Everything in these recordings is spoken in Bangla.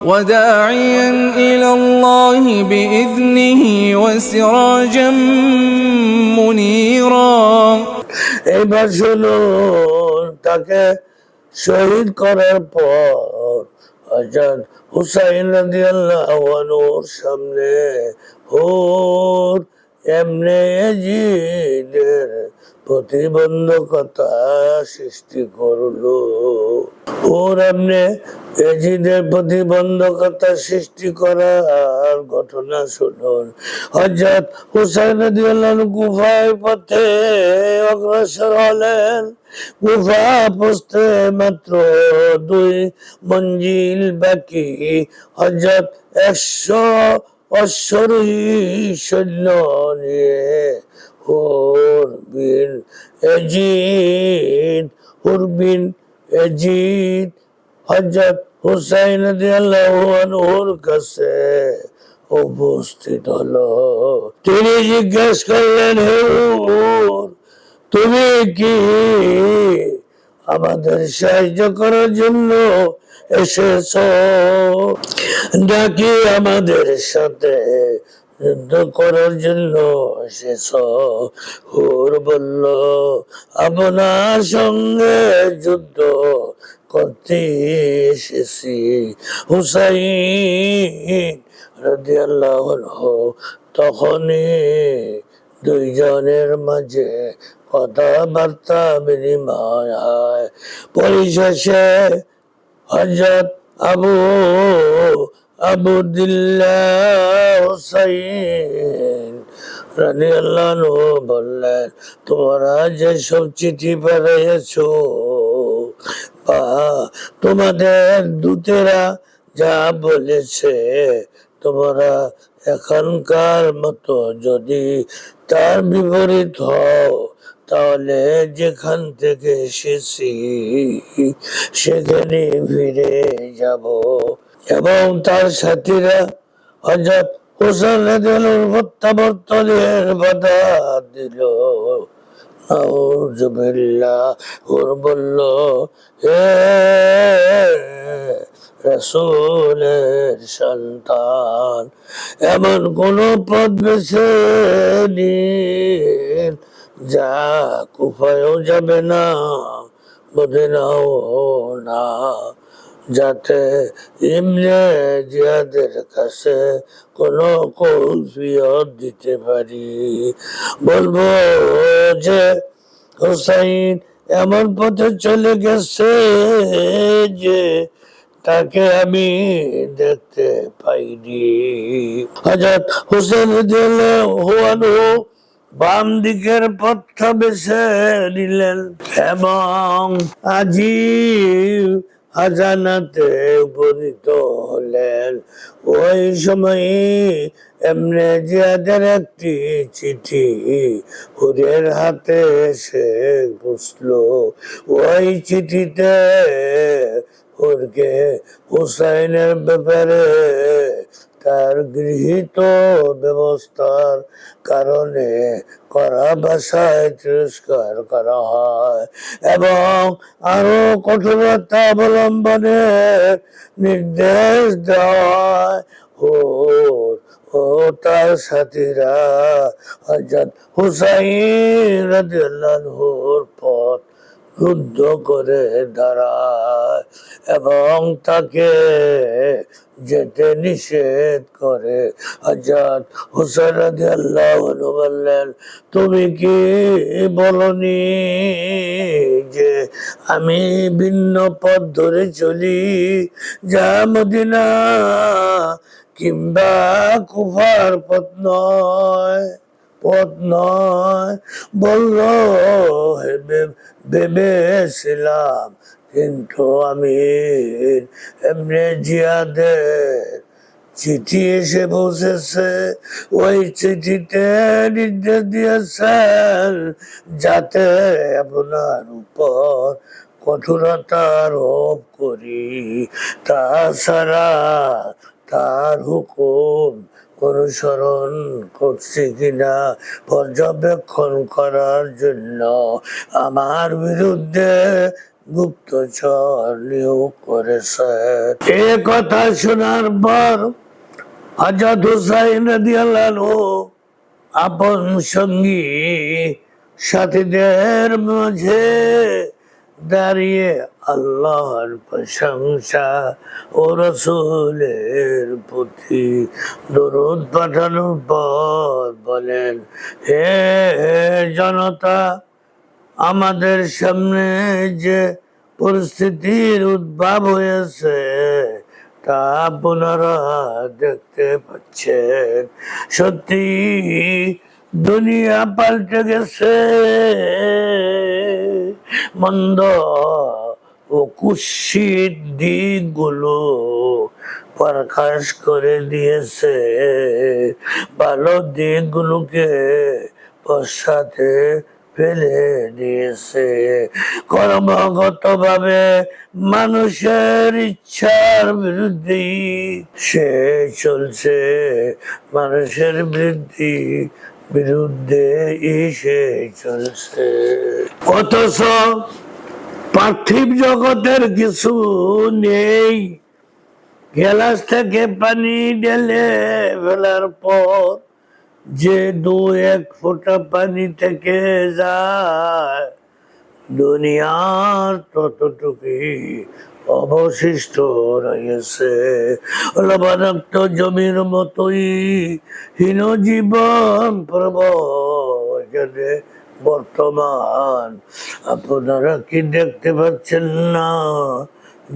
وداعيا إلى الله بإذنه وسراجا منيرا এইবার শুনুন তাকে শহীদ করার পর হজরত হুসাইন রাদিয়াল্লাহু আনহুর সামনে হুর এমনি এজিদের প্রতিবন্ধকতা সৃষ্টি করল। হুর এমনি এজিদের প্রতিবন্ধকতা সৃষ্টি করার ঘটনা শুনুন হজরত হুসাইন গুফায় পথে অগ্রসর হলেন। গুফা পৌঁছতে মাত্র দুই মঞ্জিল বাকি। হজরত একশো অশ্বরোহী সৈন্য নিয়ে হুর বিন এজিদ হুর বিন এজিদ হজরত হুসাইন আনহুর কাছে উপস্থিত হলো। তিনি জিজ্ঞেস করলেন তুমি কি আমাদের সাহায্য করার জন্য এসেছ? নাকি আমাদের সাথে যুদ্ধ করার জন্য এসেছ। হুর বলল, আপনার সঙ্গে যুদ্ধ করতে এসেছি। হুসাইন রাদিয়াল্লাহু আনহু তখনই দুইজনের মাঝে কথাবার্তা বিনিময় হয়। পরিশেষে হজরত আবু আবুদুল্লাহ হুসাইন রাদিয়াল্লাহু আনহু বললেন, তোমরা যেসব চিঠি পাঠিয়েছো, বা তোমাদের দূতেরা যা বলেছে, তোমরা এখনকার মতো যদি তার বিপরীত হও, তাহলে যেখান থেকে এসেছি সেখানে ফিরে যাব। এবং তার সাথীরা হজরত হোসেন প্রত্যাবর্তনের বাধা দিল। ওর বলল হে রসুলের সন্তান, এমন কোন পথ বেছে নিন যা কুফায়ও যাবে না, মদিনাও না। যাতে ইমনে জিয়াদের কাছে কোনো কৌফিয়ত দিতে পারি। বলব যে হুসাইন এমন পথে চলে গেছে যে তাকে আমি দেখতে পাইনি। হজরত হুসেন হুয়ানু বাম দিকের পথটা বেছে নিলেন এবং আজি হাজানাতে উপনীত হলেন। ওই জিয়াদের একটি চিঠি হুরের হাতে এসে বসল। ওই চিঠিতে হুরকে হুসাইনের ব্যাপারে তার গৃহীত ব্যবস্থার কারণে করা ভাষায় তিরস্কার করা হয় এবং আরও কঠোরতা অবলম্বনের নির্দেশ দেওয়া হয়। ও তার সাথীরা হুসাইন রাদিয়াল্লাহুর পথ রুদ্ধ করে দাঁড়ায় এবং তাকে যেতে নিষেধ করে। হজরত হুসেন আনহু বললেন, তুমি কি বলনি যে আমি ভিন্ন পথ ধরে চলি? যা মদিনা কিংবা কুফার পথ নয়। পথ নয়। বলল ভেবে- ভেবেছিলাম কিন্তু আমি এমনি জিয়াদের চিঠি এসে পৌঁছেছে ওই চিঠিতে নির্দেশ দিয়েছেন যাতে আপনার উপর কঠোরতা আরোপ করি। তাছাড়া তার হুকুম অনুসরণ করছে কিনা পর্যবেক্ষণ করার জন্য। আমার বিরুদ্ধে গুপ্তচর নিয়োগ করেছে। এ কথা শোনার পর আজাদ হুসাইন আপন সঙ্গী সাথীদের মাঝে দাঁড়িয়ে আল্লাহর প্রশংসা ও রসুলের প্রতি দরুদ পাঠানোর পর বলেন, হে জনতা, আমাদের সামনে যে পরিস্থিতির উদ্ভব হয়েছে তা আপনারা দেখতে পাচ্ছেন। সত্যি দুনিয়া পাল্টে গেছে। মন্দ ও কুৎসিত দিকগুলো প্রকাশ করে দিয়েছে। ভালো দিকগুলোকে পশ্চাতে ফেলে দিয়েছে। কর্মগত ভাবে মানুষের ইচ্ছার বিরুদ্ধে সে চলছে। মানুষের বৃদ্ধি বিরুদ্ধে এসে চলছে। অথচ পার্থিব জগতের কিছু নেই। গ্যালাস থেকে পানি ঢেলে ফেলার পর যে দু এক ফোঁটা পানি থেকে যায় দুনিয়ার ততটুকুই অবশিষ্ট রয়েছে। লবণাক্ত জমির মতোই হীন জীবন প্রবচনে বর্তমান। আপনারা কি দেখতে পাচ্ছেন না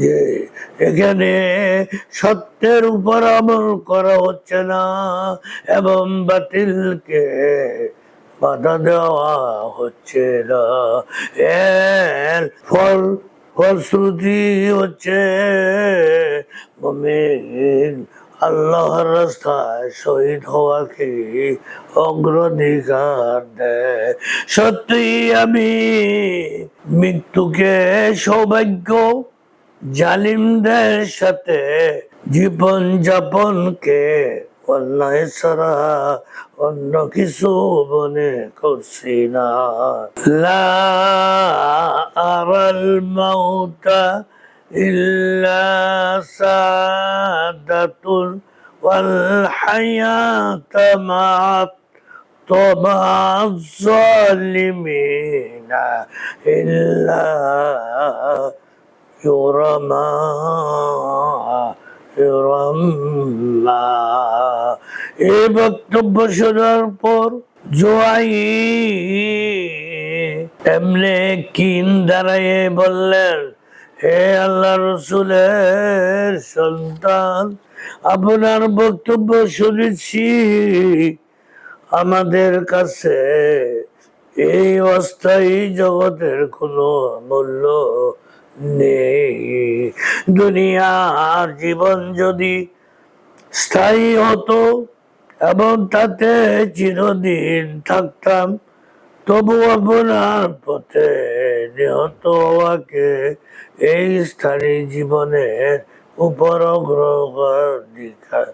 যে এখানে সত্যের উপর আমল করা হচ্ছে না এবং বাতিলকে বাধা দেওয়া হচ্ছে না। এর ফল ফলশ্রুতি হচ্ছে মমিন। আল্লাহর রাস্তায় শহীদ হওয়াকে অগ্রাধিকার দেয়। সত্যি আমি মৃত্যুকে সৌভাগ্য জালিমদের সাথে জীবন যাপনকে অন্যায় ছাড়া অন্য কিছু মনে করছি না লা আরাল মাউতা ইল্লা সাদাতুল ওয়াল হায়াতা মা'at طبع الظالمين إلا يرمى يرمى এই বক্তব্য শোনার পর জোয়াই এমনি কিন দাঁড়াইয়ে বললেন, হে আল্লাহ রসুলের সন্তান, আপনার বক্তব্য শুনেছি। আমাদের কাছে এই অস্থায়ী জগতের কোনো মূল্য নেই। দুনিয়ার জীবন যদি স্থায়ী হতো এবং তাতে চিরদিন থাকতাম। তবু আপনার পথে নিহত হওয়াকে এই স্থায়ী জীবনের উপর অগ্রাধিকার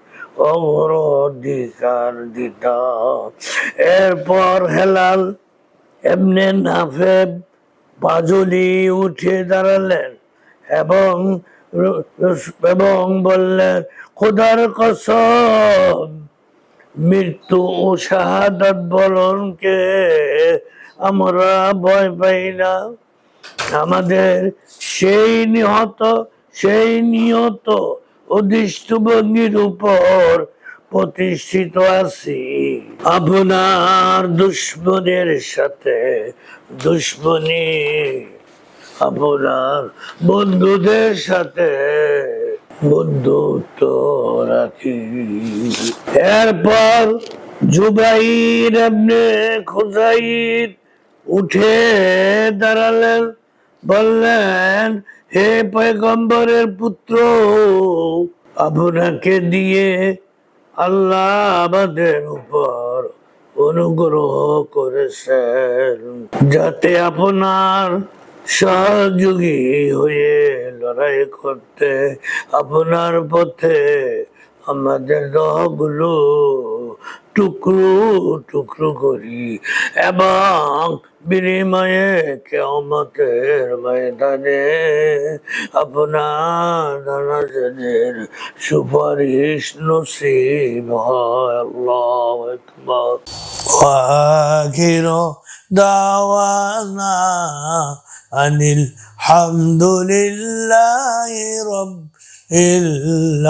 অগ্রাধিকার দিতাম। এরপর হেলাল এমনি নাফে পাজলি উঠে দাঁড়ালেন এবং এবং বললেন, খোদার কসম মৃত্যু ও শাহাদাত বলনকে আমরা ভয় পাই না। আমাদের সেই নিহত সেই নিহত ও দৃষ্টভঙ্গির উপর প্রতিষ্ঠিত আছি। আপনার দুশ্মনের সাথে দুশ্মনী, আপনার বন্ধুদের সাথে বন্ধুত্ব রাখি এরপর জুবাইর এমনি খুজাইর উঠে দাঁড়ালেন, বললেন, হে পয়গম্বরের পুত্র, আপনাকে দিয়ে আল্লাহ আমাদের উপর অনুগ্রহ করেছেন। যাতে আপনার সহযোগী হয়ে লড়াই করতে আপনার পথে আমাদের দহগুলো টুকরো টুকরো করি। এবং বিনিময়ে কেমতের ময়দানে আপনার সুপারিশ নসিব আল্লাহ আকবার। وآخر دعوانا أن الحمد لله رب العالمين